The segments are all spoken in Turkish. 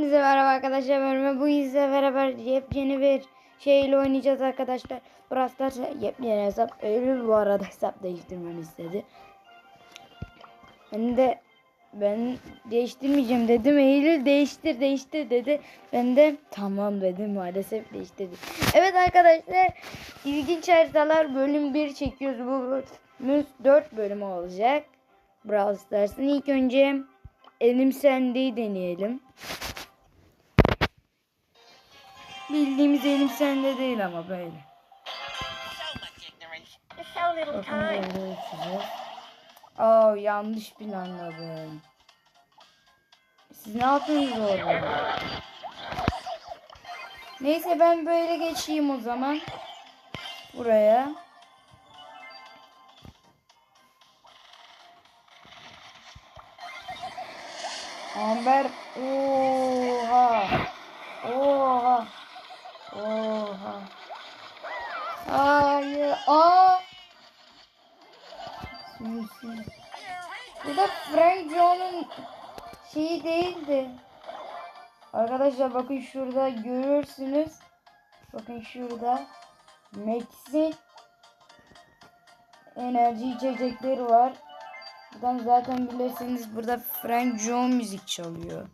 Hepinize merhaba arkadaşlar. Ben bugün sizle beraber yepyeni bir şeyle oynayacağız arkadaşlar. Brawl Stars yepyeni hesap. Eylül bu arada hesap değiştirmemi istedi. Ben de ben değiştirmeyeceğim dedim. Eylül değiştir değiştir dedi. Ben de tamam dedim maalesef değiştirdi. Evet arkadaşlar ilginç haritalar bölüm 1 çekiyoruz. Bu bölümümüz 4 bölüm olacak. Brawl Stars'ın ilk önce Elim sendeyi deneyelim. Bildiğimiz elim sende değil ama böyle. Bakın yanlış planladım. Siz ne yapıyorsunuz orada? Neyse ben böyle geçeyim o zaman. Buraya. Amber. Oha. Oha. Oha. Hayır. Aa. Bu da Frank John'un şeyi değildi. Arkadaşlar bakın şurada görürsünüz. Bakın şurada. Max'in enerji içecekleri var. Buradan zaten bilirsiniz burada Frank John müzik çalıyor.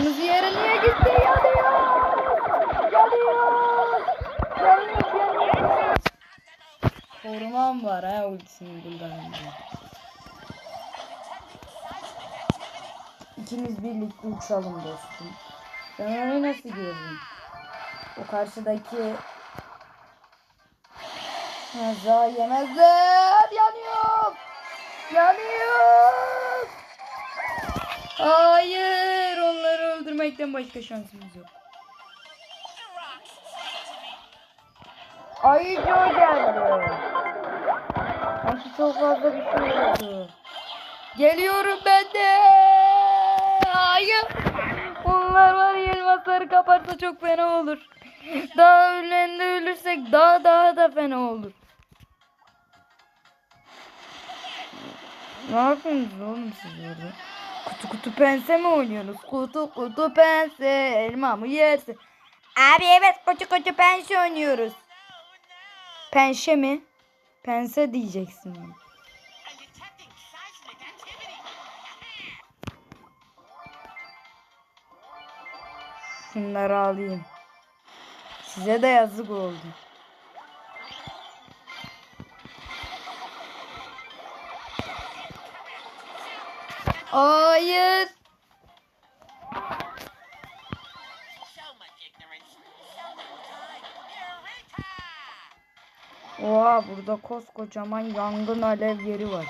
Kırmızı yere niye gitti? Yanıyor! Yanıyor! Yanıyor, yanıyor. Korumam var ha ultisini kullanınca. İkimiz birlikte uçalım dostum. Ben onu nasıl gördüm? O karşıdaki Za yemezler. Yanıyor. Yanıyor. Hayır. Öldürmekten başka şansımız yok. Ayıcı geldi. Sanki çok fazla bir şey oldu. Geliyorum ben de. Hayır. Onlar var ya elmasları kaparsa çok fena olur. Daha önlerinde ölürsek daha daha da fena olur. Ne yapıyorsunuz oğlum siz orada? Kutu kutu pense mi oynuyorsunuz? Kutu kutu pense elma mı yersin? Abi evet kutu kutu pense oynuyoruz. Penşe mi? Pense diyeceksin. activity. Şunları alayım. Size de yazık oldu. Hayır. Oha burada koskocaman yangın alev yeri var.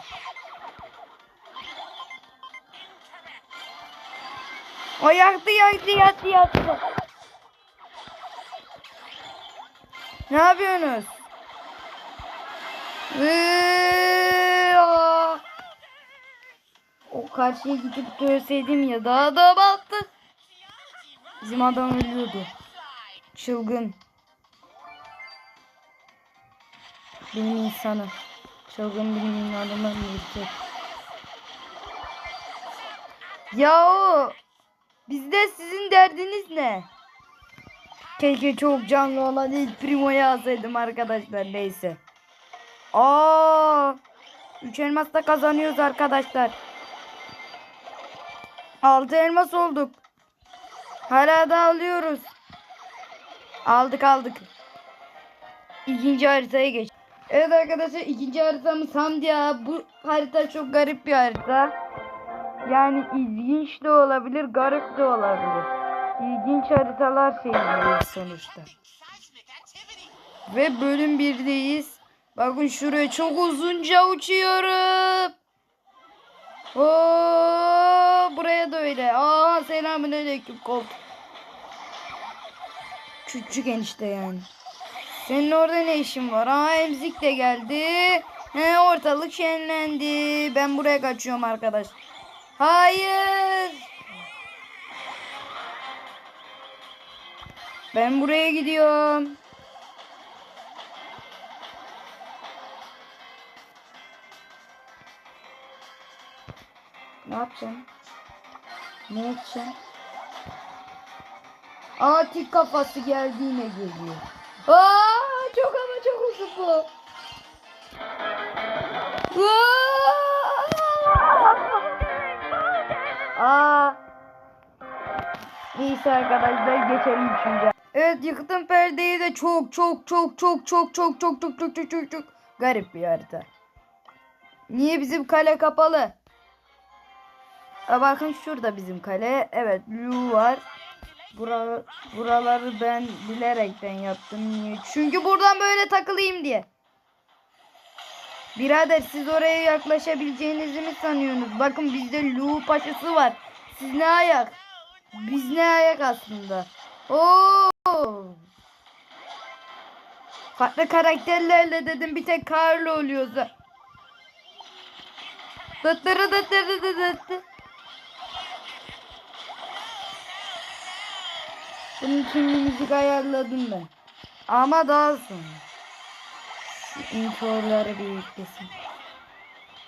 O yaktı yaktı yaktı yaktı. Ne yapıyorsunuz? Iıı, karşıya gidip dövseydim ya daha da battı. Bizim adam ölüyordu. Çılgın. Bilim insanı. Çılgın bilim adamı bir Yahu bizde sizin derdiniz ne? Keşke çok canlı olan ilk primoyu alsaydım arkadaşlar neyse. Aa, 3 elmas da kazanıyoruz arkadaşlar. 6 elmas olduk. Hala da alıyoruz. Aldık aldık. İkinci haritaya geç. Evet arkadaşlar ikinci haritamız Hamdia. Bu harita çok garip bir harita. Yani ilginç de olabilir, garip de olabilir. İlginç haritalar şeyleri sonuçta. Ve bölüm 1'deyiz. Bakın şuraya çok uzunca uçuyorum. Oo, buraya da öyle. Aa selamünaleyküm kol. Küçük enişte yani. Senin orada ne işin var? Aa emzik de geldi. He, ortalık şenlendi. Ben buraya kaçıyorum arkadaş. Hayır. Ben buraya gidiyorum. Ne yapacaksın? Ne yapacaksın? Aa tik kafası geldi yine geliyor. Aa çok ama çok uzun bu. Aa! Neyse arkadaşlar geçelim üçüncü. Evet yıktım perdeyi de çok çok çok çok çok çok çok çok çok çok çok çok garip bir harita. Niye bizim kale kapalı? Bakın şurada bizim kale. Evet Lu var. Bura, buraları ben bilerekten yaptım. Niye? Çünkü buradan böyle takılayım diye. Birader siz oraya yaklaşabileceğinizi mi sanıyorsunuz? Bakın bizde Lu paşası var. Siz ne ayak? Biz ne ayak aslında? Oo! Farklı karakterlerle dedim bir tek Carlo oluyorsa. Dıttırı dıttırı dıttırı Bunun için müzik ayarladım ben. Ama daha sonra. Şu introları bir yüklesin.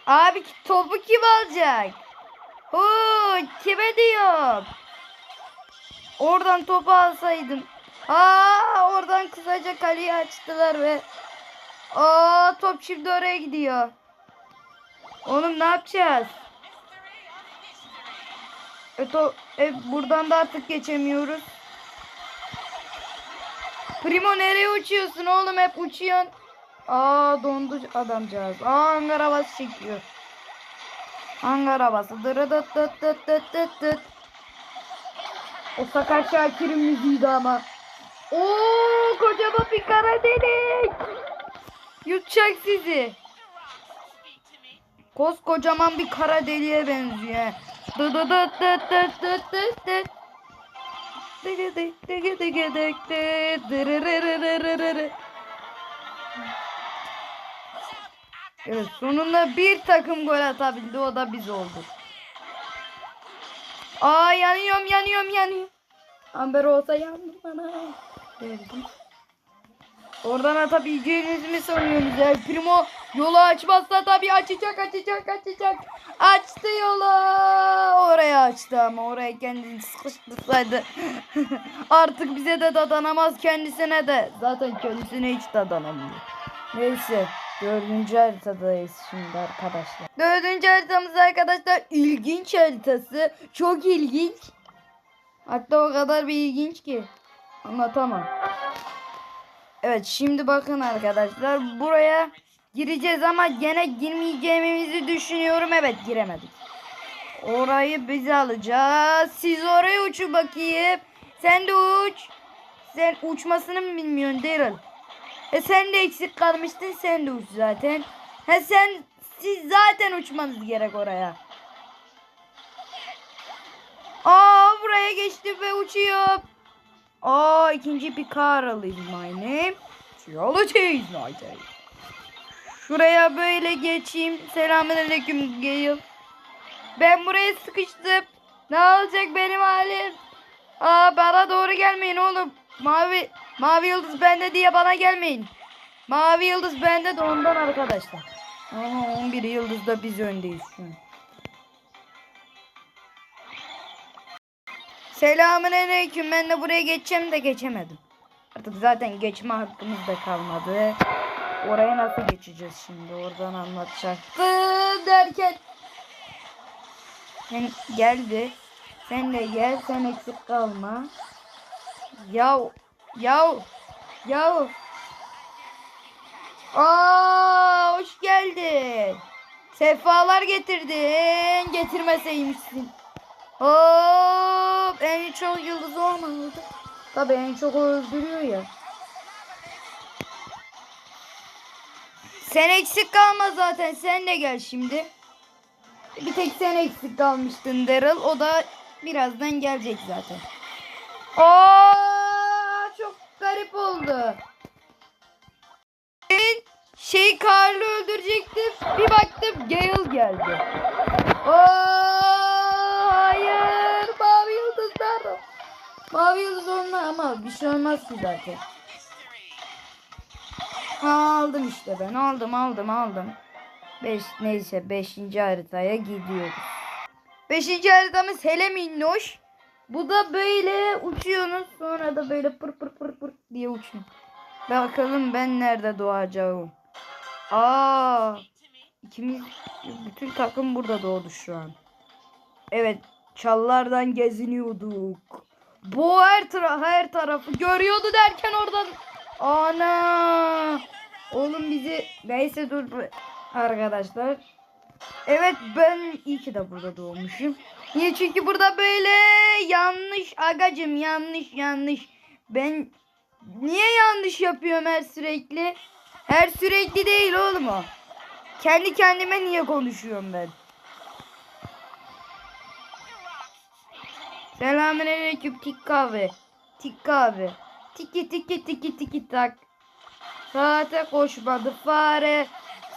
Abi topu kim alacak? Oo, kime diyorum? Oradan topu alsaydım. Aa, oradan kısaca kaleyi açtılar ve Aa, top şimdi oraya gidiyor. Oğlum ne yapacağız? E, to, e, buradan da artık geçemiyoruz. Primo nereye uçuyorsun oğlum hep uçuyorsun. Aa dondu adamcağız. Aa hangar havası çekiyor. Hangar havası. Dırı dıt dıt dıt dıt dıt dıt. O Sakar Şakir'in müziğiydi ama. Oo kocaman bir kara delik. Yutacak sizi. Koskocaman bir kara deliğe benziyor. Dı dı dı dı dı dı dı Evet sonunda bir takım gol atabildi o da biz olduk. Aa yanıyorum yanıyorum yanıyorum. Amber olsa yandım bana. Verdim. Oradan atabileceğinizi mi sanıyorsunuz? El Primo yolu açmazsa tabii açacak açacak açacak. Açtı yolu. Oraya açtı ama oraya kendini sıkıştırsaydı. Artık bize de dadanamaz kendisine de. Zaten kendisine hiç dadanamıyor. Neyse. Dördüncü haritadayız şimdi arkadaşlar. Dördüncü haritamız arkadaşlar ilginç haritası. Çok ilginç. Hatta o kadar bir ilginç ki. Anlatamam. Evet şimdi bakın arkadaşlar buraya gireceğiz ama gene girmeyeceğimizi düşünüyorum. Evet giremedik. Orayı biz alacağız. Siz oraya uçun bakayım. Sen de uç. Sen uçmasını mı bilmiyorsun Daryl? E sen de eksik kalmıştın sen de uç zaten. He sen siz zaten uçmanız gerek oraya. Aa buraya geçti ve uçuyor. Aa ikinci bir Carl is my name. Geology is my name. Şuraya böyle geçeyim. Selamünaleyküm Gale. Ben buraya sıkıştım. Ne olacak benim halim? Aa bana doğru gelmeyin oğlum. Mavi mavi yıldız bende diye bana gelmeyin. Mavi yıldız bende de ondan arkadaşlar. Aha 11 yıldızda biz öndeyiz şu an. Selamünaleyküm. Ben de buraya geçeceğim de geçemedim. Artık zaten geçme hakkımız da kalmadı. Oraya nasıl geçeceğiz şimdi? Oradan anlatacaktı derken. Sen geldi. Sen de gel. Sen eksik kalma. Yav. Yav. Yav. Aa, hoş geldin. Sefalar getirdin. Getirmeseymişsin. Hop en çok yıldız olmadı. Tabii en çok o öldürüyor ya. Sen eksik kalma zaten. Sen de gel şimdi. Bir tek sen eksik kalmıştın Daryl. O da birazdan gelecek zaten. Aa, çok garip oldu. Ben şey Karl'ı öldürecektim. Bir baktım Gale geldi. Aa, hayır. Mavi yıldızlar. Mavi yıldız olma ama bir şey olmaz ki zaten. Aldım işte ben. Aldım aldım aldım. Beş, neyse 5. haritaya gidiyoruz. Beşinci haritamız hele minnoş. Bu da böyle uçuyorsunuz sonra da böyle pır pır pır pır diye uçun. Bakalım ben nerede doğacağım. Aa, ikimiz bütün takım burada doğdu şu an. Evet, çallardan geziniyorduk. Bu her, tara her tarafı görüyordu derken oradan oğlum bizi neyse dur arkadaşlar. Evet ben iyi ki de burada doğmuşum. Niye? Çünkü burada böyle yanlış agacım yanlış yanlış. Ben niye yanlış yapıyorum her sürekli? Her sürekli değil oğlum o. Kendi kendime niye konuşuyorum ben? Selamünaleyküm tik kahve. Tik kahve. Tiki tiki tiki tiki tak. Saate koşmadı fare.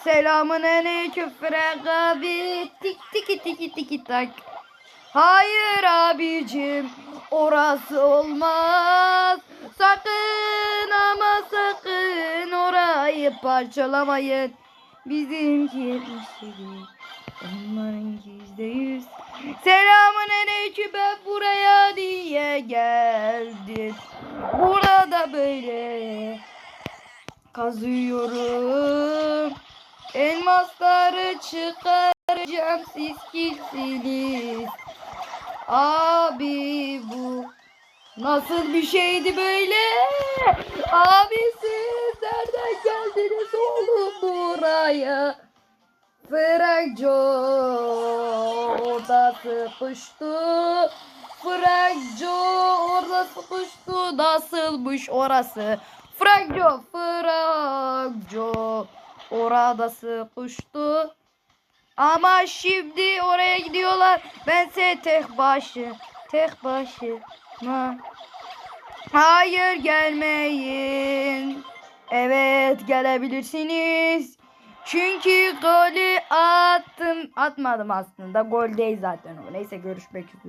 Selamun aleyküm Frank abi. Tik tiki tiki tiki tak. Hayır abicim orası olmaz. Sakın ama sakın orayı parçalamayın. Bizimki 77. Onların yüzde yüz. Selamun aleyküm ben buraya niye geldim? Burada böyle kazıyorum. Elmasları çıkaracağım siz kimsiniz? Abi bu nasıl bir şeydi böyle? Abi siz nereden geldiniz oğlum buraya? Frankco orada sıkıştı. Frankco orada sıkıştı. Nasılmış orası? Frankco, Frankco orada sıkıştı. Ama şimdi oraya gidiyorlar. Bense tek başı, tek başıma. Hayır gelmeyin. Evet gelebilirsiniz. Çünkü golü attım. Atmadım aslında. Gol zaten o. Neyse görüşmek üzere.